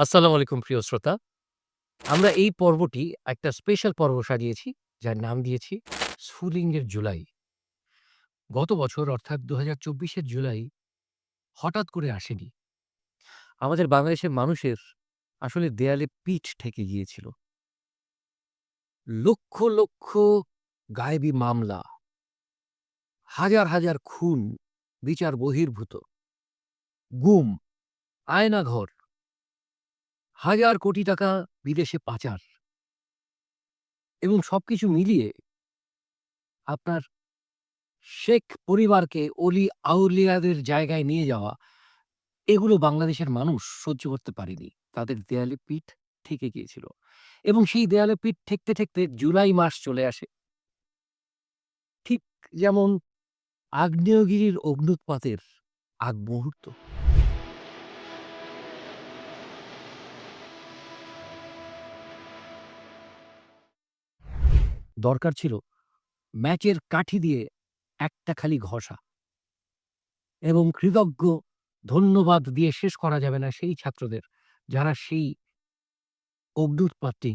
আসসালামু আলাইকুম প্রিয় শ্রোতা। আমরা এই পর্বটি একটা স্পেশাল পর্ব সাজিয়েছি, যার নাম দিয়েছি স্ফুলিঙ্গের জুলাই। গত বছর অর্থাৎ ২০২৪ এর জুলাই হঠাৎ করে আসেনি। আমাদের বাংলাদেশের মানুষের আসলে দেয়ালে পিঠ ঠেকে গিয়েছিল। লক্ষ, লক্ষ গায়েবী মামলা, হাজার, হাজার খুন বিচার বহির্ভূত, গুম, আয়নাঘর, হাজার কোটি টাকা বিদেশে পাচার এবং সবকিছু মিলিয়ে আপনার শেখ পরিবারকে অলি আউলিয়াদের জায়গায় নিয়ে যাওয়া এগুলো বাংলাদেশের মানুষ সহ্য করতে পারেনি। তাদের দেয়ালে পিঠ ঠেকে গিয়েছিল এবং সেই দেয়ালে পিঠ ঠেকতে, ঠেকতে জুলাই মাস চলে আসে। ঠিক যেমন আগ্নেয়গিরির অগ্ন্যুৎপাতের আগ মুহূর্ত। দরকার ছিল ম্যাচের কাঠি দিয়ে একটা খালি ঘষা। এবং কৃতজ্ঞ ধন্যবাদ দিয়ে শেষ করা যাবে না সেই ছাত্রদের, যারা সেই অগ্ন্যুৎপাতটি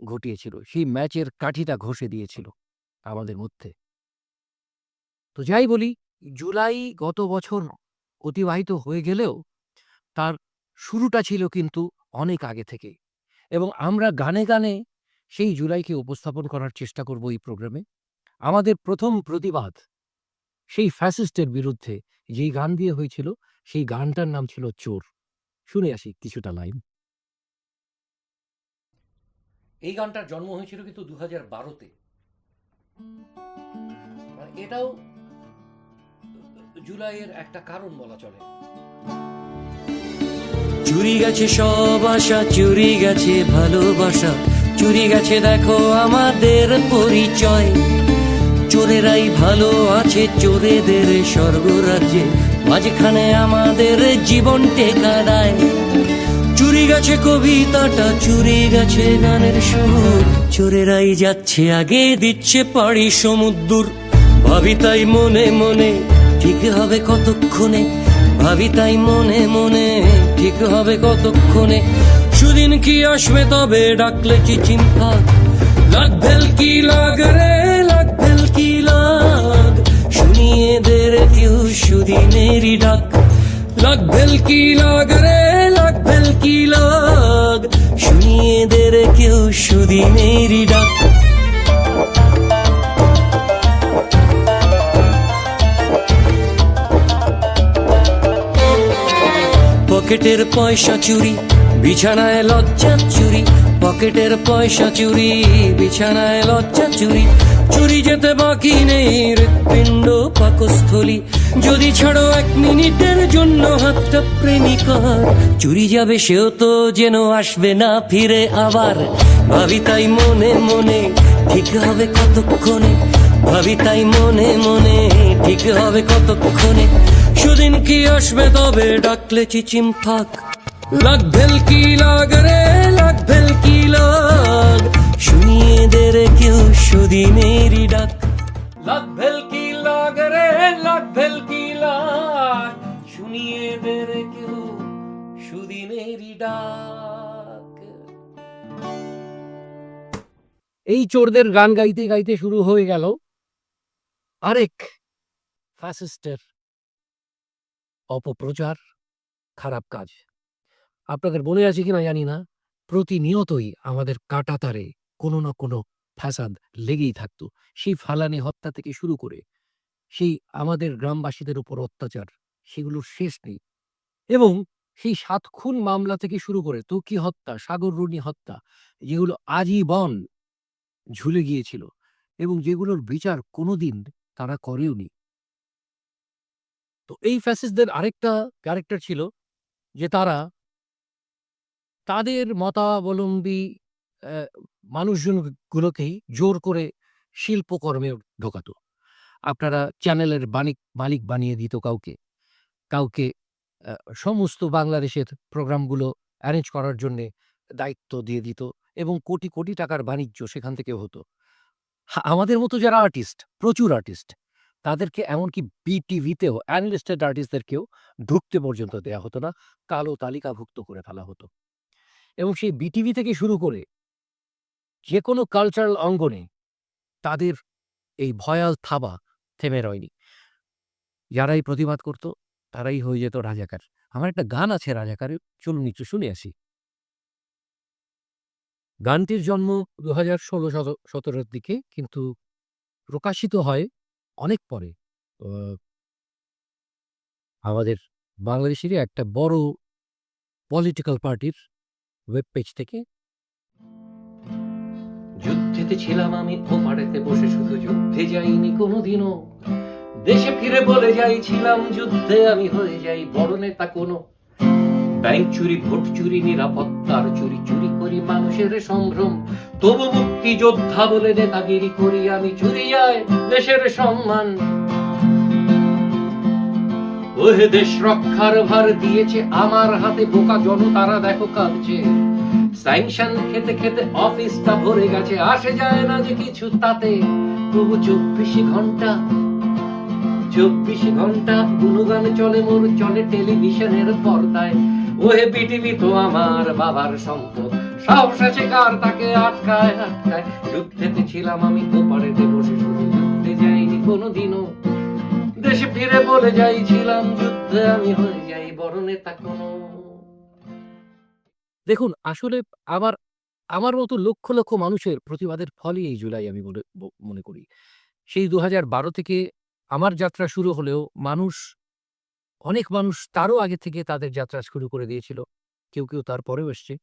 ঘটিয়েছিল। সেই ম্যাচের কাঠিটা ঘষে দিয়েছিল আমাদের মধ্যে। তো যাই বলি, জুলাই গত বছর অতিবাহিত হয়ে গেলেও তার শুরুটা ছিল কিন্তু অনেক আগে থেকেই এবং আমরা গানে, গানে সেই জুলাইকে উপস্থাপন করার চেষ্টা করব এই প্রোগ্রামে। আমাদের প্রথম প্রতিবাদ সেই ফ্যাসিস্টের বিরুদ্ধে যেই গান দিয়ে হয়েছিল, সেই গানটার নাম ছিল 'চোর'। শুনে আসি কিছুটা লাইন। এই গানটার জন্ম হয়েছিল কিন্তু ২০১২ তে। মানে এটাও জুলাইয়ের একটা কারণ বলা চলে। চুরি গেছে সব আশা চুরি গেছে ভালোবাসা চুরি গেছে, দেখো আমাদের পরিচয়। চোরেরাই ভালো আছে, চোরেদের স্বর্গরাজ্যে। মাঝখানে আমাদের জীবন টেকা দেয়। চুরি গেছে কবিতাটা, চুরি গেছে গানের সুর। চোরেরাই যাচ্ছে আগে, দিচ্ছে পাড়ি সমুদ্র ভাবি তাই মনে মনে, ঠিক হবে কতক্ষণে? ভাবি তাই মনে মনে, ঠিক হবে কতক্ষণে? সুদিন কি আসবে তবে ডাকলে কি চিন্তা? লাগ ভেলকি লাগ রে, লাগ ভেলকি লাগ? শুনিয়ে দে রে কেউ সুদিনেরই ডাক। লাগ ভেলকি লাগ রে, লাগ ভেলকি লাগ? শুনিয়ে দে রে কেউ সুদিনেরই ডাক। পকেটের পয়সা চুরি বিছানায় লজ্জা চুরি, পকেটের পয়সা চুরি, বিছানায় লজ্জা চুরি। চুরি যেতে বাকি নেই হৃৎপিণ্ড পাকস্থলী। যদি ছাড়ো এক মিনিটের জন্য হাতটা প্রেমিকার। চুরি যাবে সেও তো যেন আসবে না ফিরে আবার। ভাবি তাই মনে মনে ঠিক হবে কতক্ষণে? ভাবি তাই মনে মনে ঠিক হবে কতক্ষণে? সুদিন কি আসবে তবে ডাকলে চিচিম থাক। লাগ লাগ রে লাগ লাগ? শুনিয়ে দে রে কেউ সুদিনেরই ডাক। লাগ লাগ রে লাগ লাগ? শুনিয়ে দে রে কেউ সুদিনেরই ডাক। এই চোরদের গান গাইতে গাইতে শুরু হয়ে গেল। আরেক ফ্যাসিস্টের অপপ্রচার, খারাপ কাজ। আপনাদের মনে আছে কিনা জানি না। প্রতিনিয়তই আমাদের কাটাতারে কোনো না কোনো ফ্যাসাদ লেগেই থাকতো। সেই ফালানি হত্যা থেকে শুরু করে সেই আমাদের গ্রামবাসীদের উপর অত্যাচার, সেগুলোর শেষ নেই। এবং সেই সাত খুন মামলা থেকে শুরু করে তকি হত্যা, সাগর রুনি হত্যা, যেগুলো আজীবন ঝুলে গিয়েছিল এবং যেগুলোর বিচার কোনোদিন তারা করেওনি। তো এই ফ্যাসিস্টদের আরেকটা ক্যারেক্টার ছিল যে তারা তাদের মতাবলম্বী মানুষজনগুলোকেই জোর করে শিল্পকর্মে ঢোকাতো আপনারা চ্যানেলের বানিক, মালিক বানিয়ে দিত কাউকে কাউকে সমস্ত বাংলাদেশের প্রোগ্রামগুলো অ্যারেঞ্জ করার জন্য দায়িত্ব দিয়ে দিত এবং কোটি কোটি টাকার বাণিজ্য সেখান থেকে হতো আমাদের মতো যারা আর্টিস্ট, প্রচুর আর্টিস্ট, তাদেরকে এমনকি বিটিভিতেও, অ্যানলিস্টেড আর্টিস্টদেরকেও ঢুকতে পর্যন্ত দেয়া হতো না। কালো তালিকাভুক্ত করে ফেলা হতো। এবং সেই বিটিভি থেকে শুরু করে যেকোনো কালচারাল অঙ্গনে তাদের এই ভয়াল থাবা থেমে রয়নি। যারাই প্রতিবাদ করত তারাই হয়ে যেত রাজাকার। আমার একটা গান আছে রাজাকারের, চলুন একটু শুনে আসি। গানটির জন্ম ২০১৬ শত ১৭ র দিকে কিন্তু প্রকাশিত হয় অনেক পরে। আমাদের বাংলাদেশেরই একটা বড় পলিটিক্যাল পার্টির ওয়েব পেজ থেকে। যুদ্ধেতে ছিলাম আমি, ওপারেতে বসে শুধু যুদ্ধে যাইনি কোনোদিনও। দেশে ফিরে বলে যাই ছিলাম যুদ্ধে আমি হয়ে যাই, বড় নেতা কোনো। ব্যাংক চুরি, ভোট চুরি, নিরাপত্তার চুরি চুরি করি, মানুষের সম্ভ্রম। তবু মুক্তি যোদ্ধা বলে নেতাগিরি করি, আমি চুরি যায় দেশের সম্মান। ওহে দেশ রক্ষার ভার দিয়েছে আমার হাতে বোকা দেখো কাঁদছে। স্যাংশন খেতে খেতে অফিসটা ভরে গেছে, আসে যায় না যে কিছু তাতে। তবু চব্বিশ ঘণ্টা চব্বিশ ঘণ্টা চলে মোর, চলে টেলিভিশনের পর্দায়। ওহে বিটিভি তো আমার বাবার সম্পদ। সাহস আছে কার তাকে আটকায় আটকায়। যুদ্ধেতে ছিলাম আমি ওপারেতে বসে শুধু যুদ্ধে যাইনি কোনোদিনও। দেশে ফিরে বলে যাই ছিলাম যুদ্ধে আমি হয়ে যাই বড় নেতা কোনো দেখুন আসলে আমার আমার মতো লক্ষ, লক্ষ মানুষের প্রতিবাদের ফলই এই জুলাই আমি মনে করি। সেই ২০১২ থেকে আমার যাত্রা শুরু হলেও মানুষ অনেক মানুষ তারও আগে থেকে তাদের যাত্রা শুরু করে দিয়েছিল। কেউ, কেউ তার পরেও এসছে।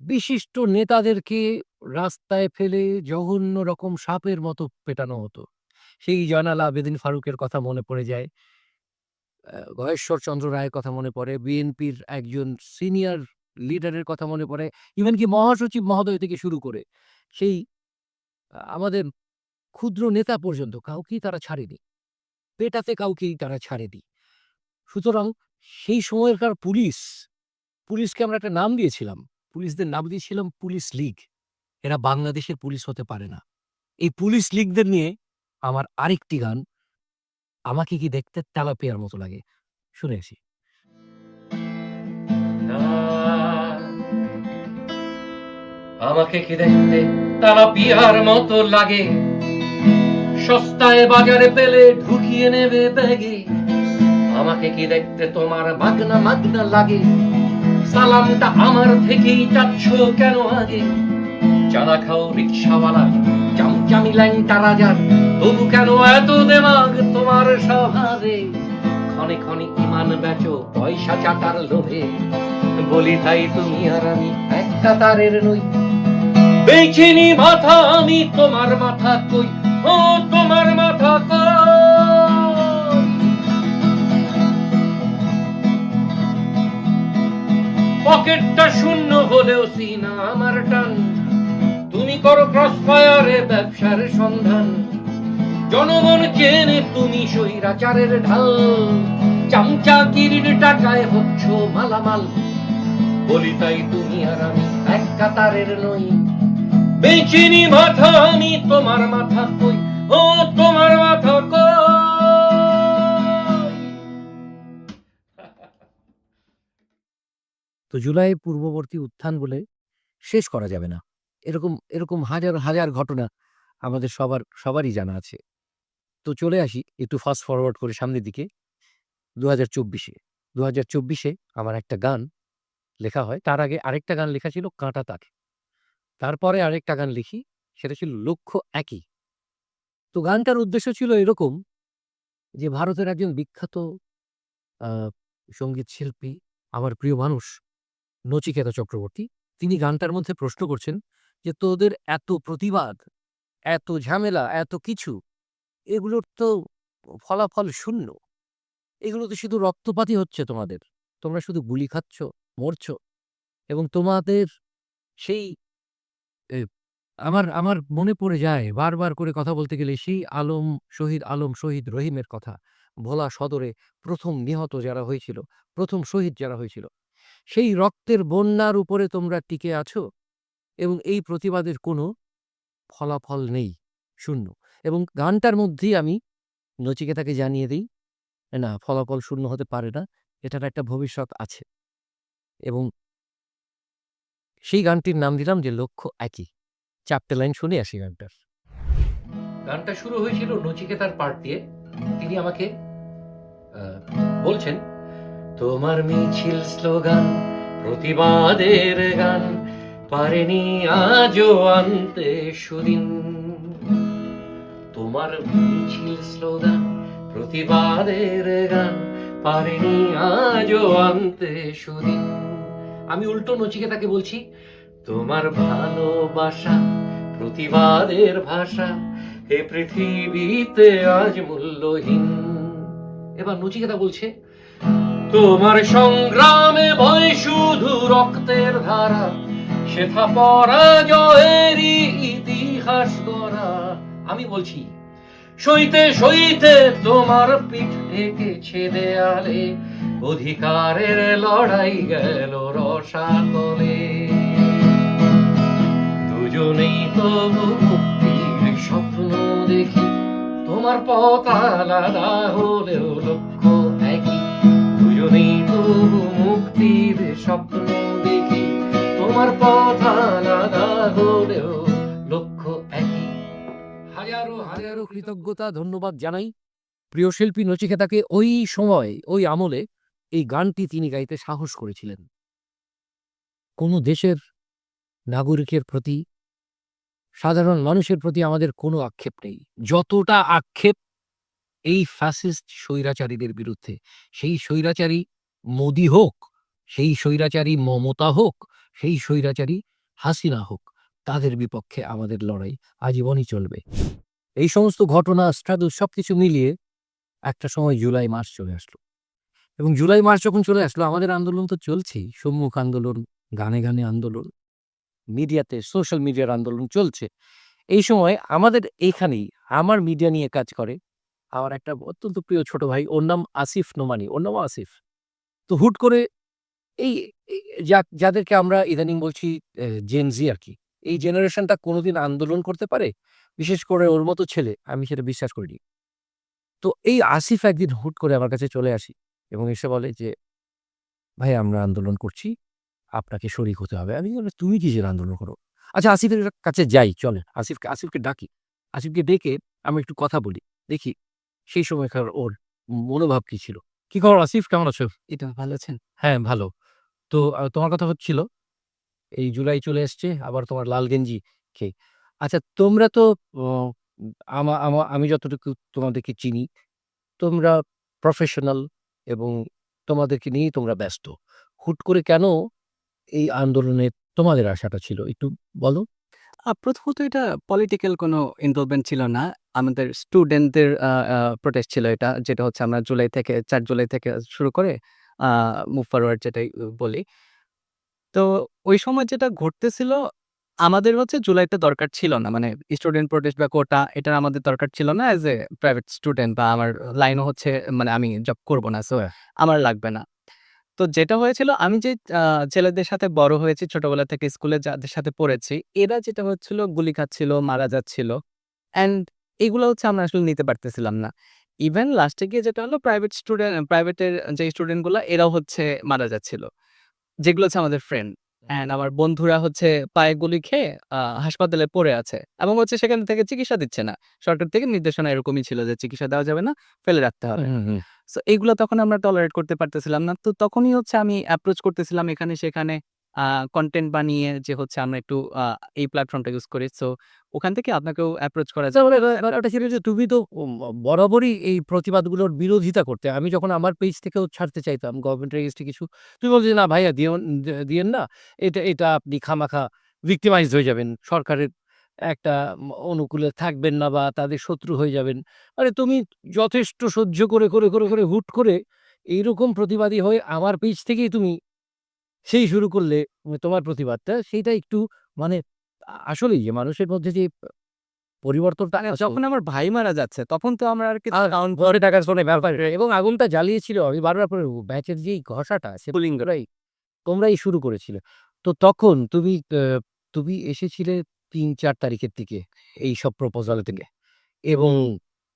বিশিষ্ট নেতাদেরকে রাস্তায় ফেলে জঘন্য রকম সাপের মতো পেটানো হতো। সেই জয়নাল আবেদীন ফারুকের কথা মনে পড়ে যায়। আ গয়েশ্বরচন্দ্র রায়ের কথা মনে পড়ে, বিএনপির একজন সিনিয়র লিডারের কথা মনে পড়ে, ইভেন কি মহাসচিব মহোদয় থেকে শুরু করে সেই আমাদের ক্ষুদ্র নেতা পর্যন্ত কাউকেই তারা ছাড়েনি। পেটাতে কাউকেই তারা ছাড়েনি। সুতরাং সেই সময়কার পুলিশ, পুলিশকে আমরা একটা নাম দিয়েছিলাম। পুলিশদের নাম দিয়েছিলাম পুলিশ লীগ। এরা বাংলাদেশের পুলিশ হতে পারে না। এই পুলিশ লীগদের নিয়ে আমার আরেকটি গান, আমাকে কি দেখতে তেলাপিয়ার মতো লাগে। শুনে আসি। আমাকে কি দেখতে বিহার মতো লাগে সস্তায় বাজারে পেলে ঢুকিয়ে নেবে ব্যাগে আমাকে কি দেখতে তোমার মাগনা মাগনা লাগে সালামটা আমার থেকেই চাচ্ছ কেন আগে চাঁদা খাও রিক্সাওয়ালা চামচামি ল্যাংটা রাজার তবু কেন এত দেমাগ তোমার স্বভাবে? ক্ষণে ক্ষণে ইমান বেচো, পয়সা চাটার লোভে। বলি তাই তুমি আর আমি একটা তারের নই। বেচিনি মাথা, আমি তোমার মাথা কই? ও, তোমার মাথা পকেটটা শূন্য হলেও সিনা আমার টান। করো ব্যবসার সন্ধান। জনগণ চেনে তুমি সৈরাচারের ঢাল। চামচাগিরির টাকায় হচ্ছ মালামাল। বলি তাই তুমি আর আমি এক কাতারের নই। বেচিনি মাথা আমি তোমার মাথা কই। ও তোমার মাথা কই। তো জুলাই পূর্ববর্তী উত্থান বলে শেষ করা যাবে না। এরকম এরকম হাজার, হাজার ঘটনা আমাদের সবার সবারই জানা আছে। তো চলে আসি একটু ফাস্ট ফরওয়ার্ড করে সামনের দিকে ২০২৪ এ। ২০২৪ চব্বিশে আমার একটা গান লেখা হয়। তার আগে আরেকটা গান লেখা ছিল 'কাঁটা তাক'। তারপরে আরেকটা গান লিখি, সেটা ছিল 'লক্ষ্য একই'। তো গানটার উদ্দেশ্য ছিল এরকম যে ভারতের একজন বিখ্যাত সংগীত শিল্পী, আমার প্রিয় মানুষ নচিকেতা চক্রবর্তী। তিনি গানটার মধ্যে প্রশ্ন করছেন যে, "তোদের এত প্রতিবাদ, এত ঝামেলা, এত কিছু, এগুলোর তো ফলাফল শূন্য। এগুলোতে শুধু রক্তপাতই হচ্ছে তোমাদের। তোমরা শুধু গুলি খাচ্ছ, মরছ এবং তোমাদের সেই" আমার আমার মনে পড়ে যায় বারবার করে কথা বলতে গেলে সেই আলম শহীদ আলম শহীদ রহিমের কথা। ভোলা সদরে প্রথম নিহত যারা হয়েছিল, প্রথম শহীদ যারা হয়েছিল। সেই রক্তের বন্যার উপরে তোমরা টিকে আছো এবং এই প্রতিবাদের কোনো ফলাফল নেই, শূন্য। এবং গানটার মধ্যেই আমি নচিকেতাকে জানিয়ে দিই না ফলাফল শূন্য হতে পারে না এটার একটা ভবিষ্যৎ আছে। এবং সেই গানটির নাম দিলাম যে লক্ষ্য একই। চারটে লাইন শুনে আসি গানটার। গানটা শুরু হয়েছিল নচিকেতার পার্ট দিয়ে। তিনি আমাকে বলছেন তোমার মিছিল স্লোগান প্রতিবাদের গান পারেনি আজও আনতে সুদিন। তোমার মিছিল স্লোগান, প্রতিবাদের গান পারেনি আজও আনতে সুদিন। আমি উল্টো নচিকেতাকে বলছি, তোমার ভালোবাসা, প্রতিবাদের ভাষা এ পৃথিবীতে আজ মূল্যহীন। এবার নচিকেতা বলছে, তোমার সংগ্রামে ভয় শুধু রক্তের ধারা সেথা পরাজয়েরই ইতিহাস গড়া। আমি বলছি, সইতে সইতে তোমার পিঠ ঢেকেছে দেয়ালে, অধিকারের লড়াই গেল রসাতলে। দুজনেই তো মুক্তির স্বপ্ন দেখি, তোমার পথ আলাদা হলেও লক্ষ্য একই। দুজনেই তো মুক্তির স্বপ্ন তোমার পথ আলাদা হলেও লক্ষ্য একই। হাজারো হাজারো কৃতজ্ঞতা, ধন্যবাদ জানাই। প্রিয় শিল্পী নচিকেতাকে ওই সময়, ওই আমলে এই গানটি তিনি গাইতে সাহস করেছিলেন। কোনো দেশের নাগরিকের প্রতি, সাধারণ মানুষের প্রতি আমাদের কোনো আক্ষেপ নেই। যতটা আক্ষেপ এই ফ্যাসিস্ট স্বৈরাচারীদের বিরুদ্ধে, সেই স্বৈরাচারী মোদি হোক সেই স্বৈরাচারী মমতা হোক, সেই স্বৈরাচারী হাসিনা হোক, তাদের বিপক্ষে আমাদের লড়াই আজীবনই চলবে। এই সমস্ত ঘটনা স্ট্রাগল সবকিছু মিলিয়ে একটা সময় জুলাই মাস চলে আসলো। এবং জুলাই মাস যখন চলে আসলো, আমাদের আন্দোলন তো চলছেই। সম্মুখ আন্দোলন গানে গানে আন্দোলন, মিডিয়াতে সোশ্যাল মিডিয়ার আন্দোলন চলছে। এই সময় আমাদের এইখানেই, আমার মিডিয়া নিয়ে কাজ করে আমার একটা অত্যন্ত প্রিয় ছোট ভাই, ওর নাম আসিফ নোমানি। ওর নাম আসিফ। তো হুট করে এই এই যা- যাদেরকে আমরা ইদানিং বলছি জেনজি আর কি এই জেনারেশনটা কোনোদিন আন্দোলন করতে পারে? বিশেষ করে ওর মতো ছেলে আমি সেটা বিশ্বাস করিনি। তো এই আসিফ একদিন হুট করে আমার কাছে চলে আসি এবং এসে বলে যে ভাই আমরা আন্দোলন করছি আপনাকে শরিক হতে হবে। আমি বললাম, তুমি কি যে আন্দোলন করো? আচ্ছা আসিফের কাছে যাই চলে আসিফকে আসিফকে ডাকি। আসিফকে ডেকে আমি একটু কথা বলি। দেখি সেই সময়কার ওর মনোভাব কি ছিল? কি খবর আসিফ? কেমন আছো? এটা ভালো আছেন? হ্যাঁ ভালো। তো তোমার কথা হচ্ছিল, এই জুলাই চলে এসছে, আবার তোমার লাল গেঞ্জি খেয়ে আচ্ছা তোমরা তো আমা, আমা- আমি যতটুকু তোমাদেরকে চিনি, তোমরা প্রফেশনাল এবং তোমাদেরকে নিয়েই তোমরা ব্যস্ত হুট করে কেন এই আন্দোলনে তোমাদের আশাটা ছিল, একটু বলো প্রথমত এটা পলিটিক্যাল কোনো ইনভলভমেন্ট ছিল না। আমাদের স্টুডেন্টদের প্রোটেস্ট ছিল এটা। যেটা হচ্ছে আমরা জুলাই থেকে ৪ জুলাই থেকে শুরু করে মুভ ফরওয়ার্ড যেটাই বলি। তো ওই সময় যেটা ঘটতেছিল আমাদের হচ্ছে জুলাইটা দরকার ছিল না। মানে স্টুডেন্ট প্রোটেস্ট বা কোটা এটা আমাদের দরকার ছিল না অ্যাজ এ প্রাইভেট স্টুডেন্ট বা আমার লাইনও হচ্ছে মানে আমি জব করব না। সো হ্যাঁ। আমার লাগবে না। তো যেটা হয়েছিল আমি যে ছেলেদের সাথে বড় হয়েছি ছোটবেলা থেকে স্কুলে যাদের সাথে পড়েছি, এরা যেটা হচ্ছিল গুলি খাচ্ছিল, মারা যাচ্ছিল। অ্যান্ড এগুলো হচ্ছে আমরা আসলে নিতে পারতেছিলাম না। ইভেন লাস্টে গিয়ে যেটা হলো প্রাইভেট স্টুডেন্ট প্রাইভেটের যে স্টুডেন্টগুলা এরাও হচ্ছে মারা যাচ্ছিল। যেগুলো হচ্ছে আমাদের ফ্রেন্ড। অ্যান্ড আমার বন্ধুরা হচ্ছে পায়ে গুলি খেয়ে হাসপাতালে পড়ে আছে। এবং হচ্ছে সেখান থেকে চিকিৎসা দিচ্ছে না। সরকার থেকে নির্দেশনা এরকমই ছিল যে চিকিৎসা দেওয়া যাবে না, ফেলে রাখতে হবে। সো এইগুলা তখন আমরা টলারেট করতে পারতেছিলাম না। তো তখনই হচ্ছে আমি অ্যাপ্রোচ করতেছিলাম এখানে সেখানে কনটেন্ট বানিয়ে যে হচ্ছে আমরা একটু এই প্ল্যাটফর্মটা ইউজ করি। সো ওখান থেকে আপনাকেও অ্যাপ্রোচ করা আচ্ছা, মানে এবার- এবার ওটা ছিল যে তুমি তো উম বরাবরই এই প্রতিবাদগুলোর বিরোধিতা করতে। আমি যখন আমার পেজ থেকেও ছাড়তে চাইতাম গভর্নমেন্ট এগেইনস্টে কিছু, তুমি বলতে যে, "না ভাইয়া দিও দে দিয়েন না। এটা এটা আপনি খামাখা ভিক্টিমাইজড হয়ে যাবেন। সরকারের একটা অনুকূলে থাকবেন না বা তাদের শত্রু হয়ে যাবেন।" আরে তুমি যথেষ্ট সহ্য করে, করে, করে, করে হুট করে এইরকম প্রতিবাদী হয়ে আমার পেজ থেকেই তুমি সেই শুরু করলে তোমার প্রতিবাদটা সেইটা একটু মানে আসলেই যে মানুষের মধ্যে যে পরিবর্তনটা যখন আমার ভাই মারা যাচ্ছে তখন তো আমরা আর ঘরে শোনে ব্যাপার এবং আগুনটা জ্বালিয়েছিল আমি বারবার ব্যাচের যেই ঘষাটা সে পুলিং তোমরাই শুরু করেছিলে। তো তখন তুমি তুমি এসেছিলে ৩-৪ তারিখের দিকে এই সব প্রপোজাল থেকে এবং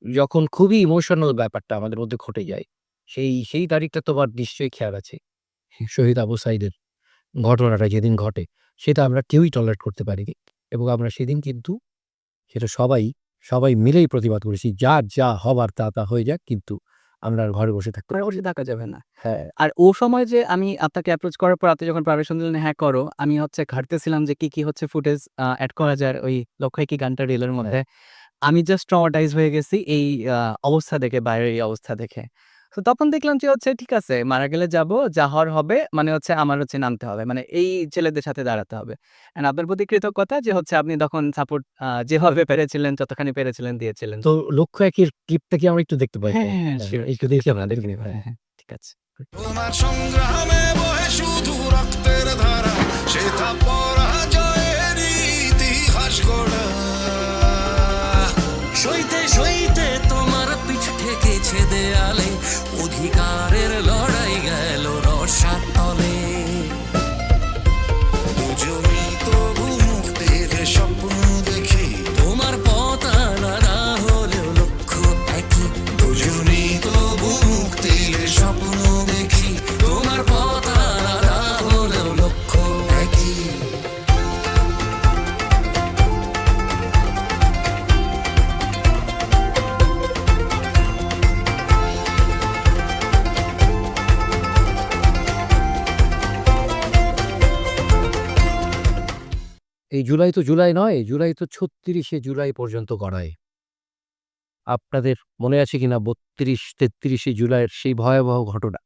যখন খুবই ইমোশনাল ব্যাপারটা আমাদের মধ্যে ঘটে যায় সেই সেই তারিখটা তোমার নিশ্চয়ই খেয়াল আছে। শহীদ আবু সাইদের ঘটনাটা যেদিন ঘটে সেটা আমরা কেউই টলারেট করতে পারিনি এবং আমরা সেদিন কিন্তু সেটা সবাই সবাই মিলেই প্রতিবাদ করেছি। যা যা হবার তা তা হয়ে যাক কিন্তু আমরা ঘরে বসে থাকতে ঘরে বসে থাকা যাবে না। হ্যাঁ। আর ও সময় যে আমি আপনাকে অ্যাপ্রোচ করার পর আপনি যখন পারমিশন দিলেন হ্যাঁ করো আমি হচ্ছে ঘাটতেছিলাম যে কি কি হচ্ছে ফুটেজ অ্যাড করা যায় ওই লক্ষ্য কি গানটা রিলের মধ্যে। আমি জাস্ট ট্রমাটাইজ হয়ে গেছি এই অবস্থা দেখে বাইরের এই অবস্থা দেখে। তো তখন দেখলাম যে হচ্ছে ঠিক আছে মারা গেলে যাব যা হওয়ার হবে মানে হচ্ছে আমার হচ্ছে নামতে হবে মানে এই ছেলেদের সাথে দাঁড়াতে হবে। এন্ড আপনার প্রতি কৃতজ্ঞতা যে হচ্ছে আপনি তখন সাপোর্ট যেভাবে পেরেছিলেন যতখানি পেরেছিলেন দিয়েছিলেন। তো লক্ষ্য একের ক্লিপটা কি আমরা একটু দেখতে পাই? হ্যাঁ, হ্যাঁ, হ্যাঁ, একটু দেখি আমরা দেখি হ্যাঁ, হ্যাঁ, ঠিক আছে। তোমার সংগ্রামে এই জুলাই তো জুলাই নয়, জুলাই তো ছত্রিশে জুলাই পর্যন্ত গড়ায়। আপনাদের মনে আছে কিনা বত্রিশ, তেত্রিশে জুলাইয়ের সেই ভয়াবহ ঘটনা?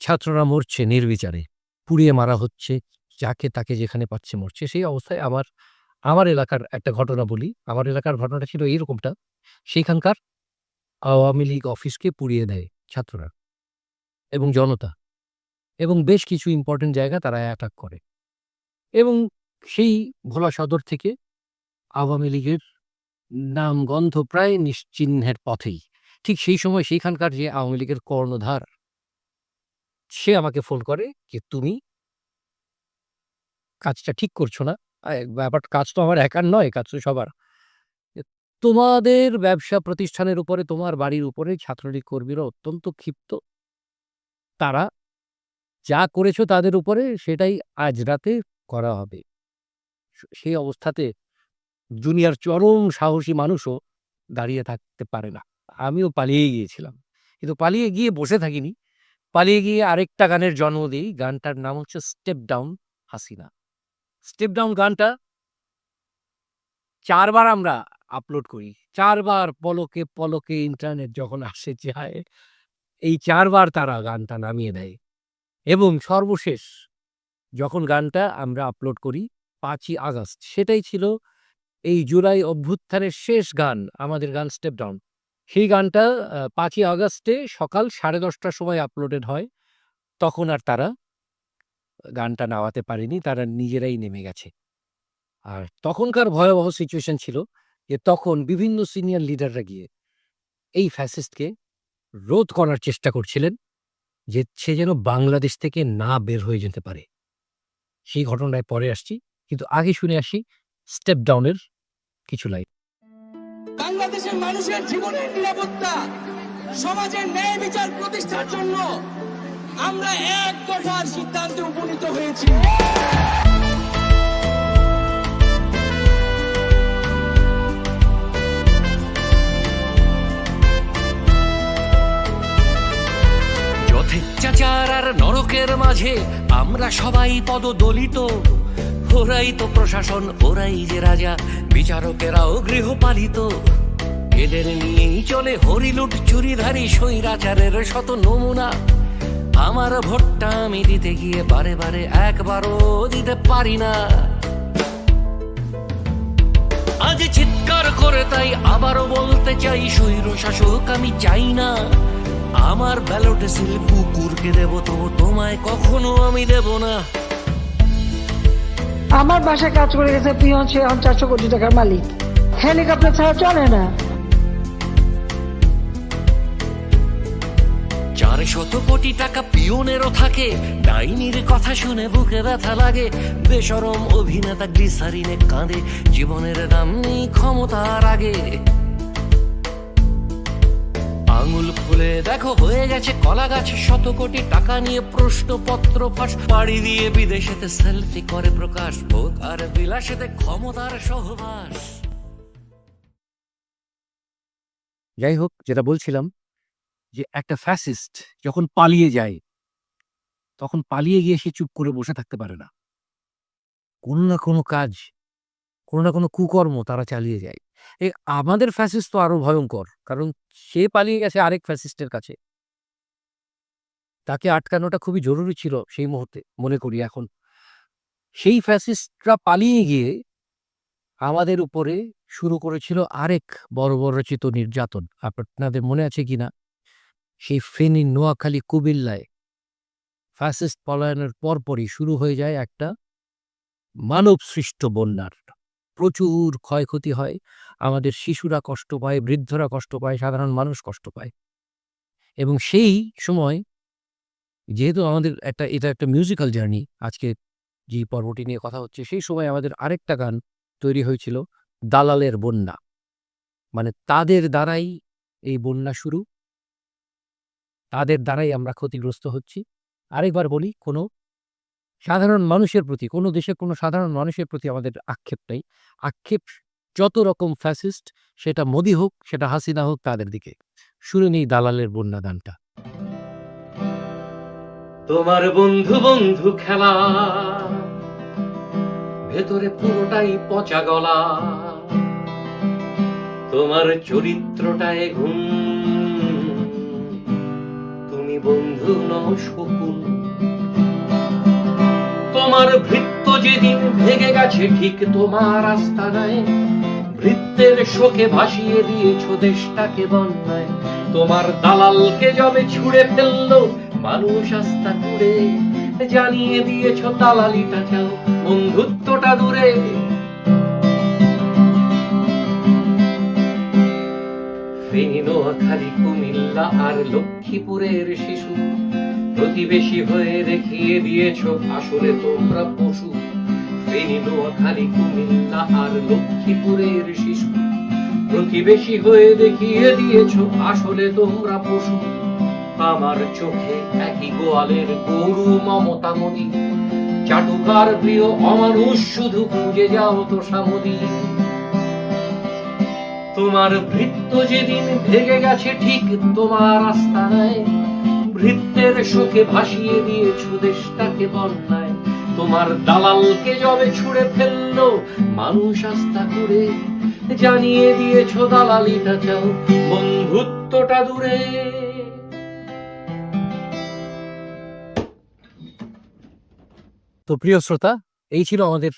ছাত্ররা মরছে নির্বিচারে, পুড়িয়ে মারা হচ্ছে, যাকে তাকে যেখানে পাচ্ছে মরছে, সেই অবস্থায় আমার আমার এলাকার একটা ঘটনা বলি। আমার এলাকার ঘটনাটা ছিল এইরকমটা, সেইখানকার আওয়ামী লীগ অফিসকে পুড়িয়ে দেয় ছাত্ররা এবং জনতা। এবং বেশ কিছু ইম্পর্টেন্ট জায়গা তারা অ্যাটাক করে। এবং সেই ভোলা সদর থেকে আওয়ামী লীগের নাম গন্ধ প্রায় নিশ্চিহ্নের পথেই। ঠিক সেই সময় সেইখানকার যে আওয়ামী লীগের কর্ণধার, সে আমাকে ফোন করে যে, তুমি কাজটা ঠিক করছ না? ব্যাপার কাজ তো আমার একার নয়, কাজ তো সবার। তোমাদের ব্যবসা প্রতিষ্ঠানের উপরে, তোমার বাড়ির উপরে ছাত্রলীগ কর্মীরা অত্যন্ত ক্ষিপ্ত। তারা যা করেছ তাদের উপরে, সেটাই আজ রাতে করা হবে। সেই অবস্থাতে দুনিয়ার চরম সাহসী মানুষও দাঁড়িয়ে থাকতে পারে না। আমিও পালিয়ে গিয়েছিলাম। কিন্তু পালিয়ে গিয়ে বসে থাকিনি। পালিয়ে গিয়ে আরেকটা গানের জন্ম দিই। গানটার নাম হচ্ছে step down Hasina. Step down গানটা চারবার আমরা আপলোড করি। চারবার পলকে পলকে ইন্টারনেট যখন আসে যায়, এই চারবার তারা গানটা নামিয়ে দেয়। এবং সর্বশেষ যখন গানটা আমরা আপলোড করি পাঁচই আগস্ট, সেটাই ছিল এই জুলাই অভ্যুত্থানের শেষ গান, আমাদের গান স্টেপ ডাউন সেই গানটা পাঁচই আগস্টে সকাল সাড়ে দশটার সময় আপলোডেড হয়। তখন আর তারা গানটা নামাতে পারেনি, তারা নিজেরাই নেমে গেছে। আর তখনকার ভয়াবহ সিচুয়েশন ছিল যে তখন বিভিন্ন সিনিয়র লিডাররা গিয়ে এই ফ্যাসিস্টকে রোধ করার চেষ্টা করছিলেন যে সে যেন বাংলাদেশ থেকে না বের হয়ে যেতে পারে। সেই ঘটনায় পরে আসছি। কিন্তু আগে শুনে আসি স্টেপ ডাউনের কিছু লাইন বাংলাদেশের মানুষের জীবনের নিরাপত্তা, সমাজের ন্যায় বিচার প্রতিষ্ঠার জন্য আমরা এক কথার সিদ্ধান্তে উপনীত হয়েছি। যথেচ্ছাচার আর নরকের মাঝে আমরা সবাই পদদলিত। ওরাই তো প্রশাসন, ওরাই যে রাজা, বিচারকেরাও গৃহপালিত। এদের নিয়েই চলে হরিলুট চুরিধারী স্বৈরাচারের শত নমুনা। আমার ভোটটা আমি দিতে গিয়ে বারে বারে একবারও দিতে পারি না। আজ চিৎকার করে তাই আবারও বলতে চাই স্বৈর শাসক আমি চাই না। আমার ব্যালটে সিল কুকুরকে দেব তো তোমায় কখনো আমি দেব না। আমার বাসায় কাজ করে গেছে পিয়ন সে এখন চারশো কোটি টাকার মালিক। হেলিকপ্টার ছাড়া চলে না। চার শত কোটি টাকা পিওনেরও থাকে ডাইনির কথা শুনে বুকে ব্যথা লাগে। বেসরম অভিনেতা গ্লিসারিনে কাঁদে জীবনের দাম নেই ক্ষমতার আগে। আঙুল ফুলে। দেখো হয়ে গেছে কলা গাছে, শত কোটি টাকা নিয়ে প্রশ্নপত্র ফাঁস। পাড়ি দিয়ে বিদেশেতে সেলফি করে প্রকাশ। ভোগ আর বিলাসেতে ক্ষমতার সহবাস। যাই হোক, যেটা বলছিলাম, যে একটা ফ্যাসিস্ট যখন পালিয়ে যায়, তখন পালিয়ে গিয়ে সে চুপ করে বসে থাকতে পারে না। কোনো না কোনো কাজ, কোনো না কোনো কুকর্ম তারা চালিয়ে যায়। আমাদের ফ্যাসিস্ট তো আরও ভয়ঙ্কর। কারণ সে পালিয়ে গেছে আরেক ফ্যাসিস্টের কাছে। তাকে আটকানোটা খুবই জরুরি ছিল সেই মুহূর্তে, মনে করি এখন। সেই ফ্যাসিস্টরা পালিয়ে গিয়ে আমাদের উপরে শুরু করেছিল আরেক বর্বরচিত নির্যাতন। আপনাদের মনে আছে কিনা? সেই ফেনী নোয়াখালী কুমিল্লায় ফ্যাসিস্ট পলায়নের পরপরই শুরু হয়ে যায় একটা মানব সৃষ্ট বন্যার প্রচুর ক্ষয়ক্ষতি হয়। আমাদের শিশুরা কষ্ট পায়, বৃদ্ধরা কষ্ট পায়, সাধারণ মানুষ কষ্ট পায়। এবং সেই সময় যেহেতু আমাদের একটা, এটা একটা মিউজিক্যাল জার্নি আজকে যে পর্বটি নিয়ে কথা হচ্ছে, সেই সময় আমাদের আরেকটা গান তৈরি হয়েছিল, দালালের বন্যা। মানে তাদের দ্বারাই এই বন্যা শুরু। তাদের দ্বারাই আমরা ক্ষতিগ্রস্ত হচ্ছি। আরেকবার বলি, কোনো সাধারণ মানুষের প্রতি, কোনো দেশের কোনো সাধারণ মানুষের প্রতি আমাদের আক্ষেপ নেই। আক্ষেপ যত রকম ফ্যাসিস্ট সেটা মোদি হোক, সেটা হাসিনা হোক, তাদের দিকে। শুনে নেই দালালের বন্যা গানটা তোমার বন্ধু বন্ধু খেলা, ভেতরে পুরোটাই পচা গলা। তোমার চরিত্রটায় ঘুম তুমি বন্ধু নও শকুন। তোমার ভৃত্য যেদিন ভেঙে গেছে, ঠিক তোমার আস্তানায় ভৃত্যের শোকে ভাসিয়ে দিয়েছ দেশটাকে বন্যায়। তোমার দালালকে যবে ছুঁড়ে ফেলল, মানুষ আস্থা করে। জানিয়ে দিয়েছ দালালিটা চাও, বন্ধুত্বটা দূরে। ফেনী, নোয়াখালী, কুমিল্লা আর লক্ষ্মীপুরের শিশু প্রতিবেশী হয়ে দেখিয়ে দিয়েছ আসলে তোমরা পশু। কুমিল্লা আর লক্ষ্মীপুরের শিশু। প্রতিবেশী হয়ে দেখিয়ে দিয়েছ আসলে তোমরা পশু। আমার চোখে একই গোয়ালের গরু চাটুকার প্রিয় অমানুষ, শুধু খুঁজে যাও তো সামদি। তোমার ভৃত্য যেদিন ভেগে গেছে, ঠিক তোমার আস্তানায় ভৃত্যের শোকে ভাসিয়ে দিয়েছ দেশটাকে বন্যায়। তোমার দালালকে যবে ছুঁড়ে ফেলল, মানুষ আস্থা করে। জানিয়ে দিয়েছ দালালিটা চাও বন্ধুত্বটা দূরে। তো প্রিয় শ্রোতা, এই ছিল আমাদের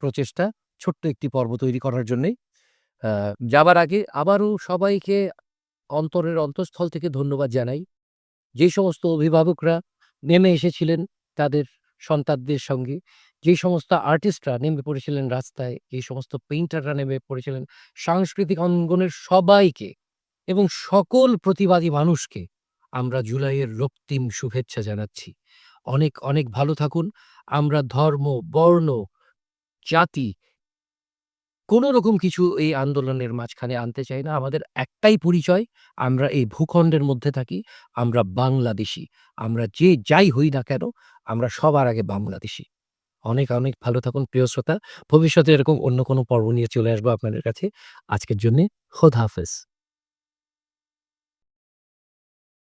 প্রচেষ্টা, ছোট্ট একটি পর্ব তৈরি করার জন্যে যাবার আগে আবারও সবাইকে অন্তরের অন্তঃস্থল থেকে ধন্যবাদ জানাই। যে সমস্ত অভিভাবকরা নেমে এসেছিলেন তাদের সন্তানদের সঙ্গে, যে সমস্ত আর্টিস্টরা নেমে পড়েছিলেন রাস্তায়, যে সমস্ত পেইন্টাররা নেমে পড়েছিলেন, সাংস্কৃতিক অঙ্গনের সবাইকে এবং সকল প্রতিবাদী মানুষকে আমরা জুলাইয়ের রক্তিম শুভেচ্ছা জানাচ্ছি। অনেক অনেক ভালো থাকুন। আমরা ধর্ম, বর্ণ, জাতি কোনো রকম কিছু এই আন্দোলনের মাঝখানে আনতে চাই না। আমাদের একটাই পরিচয়, আমরা এই ভূখণ্ডের মধ্যে থাকি, আমরা বাংলাদেশি। আমরা যে যাই হই না কেন, আমরা সবার আগে বাংলাদেশি। অনেক অনেক ভালো থাকুন প্রিয় শ্রোতা। ভবিষ্যতে এরকম অন্য কোনো পর্ব নিয়ে চলে আসব আপনাদের কাছে। আজকের জন্যে খোদ হাফেজ।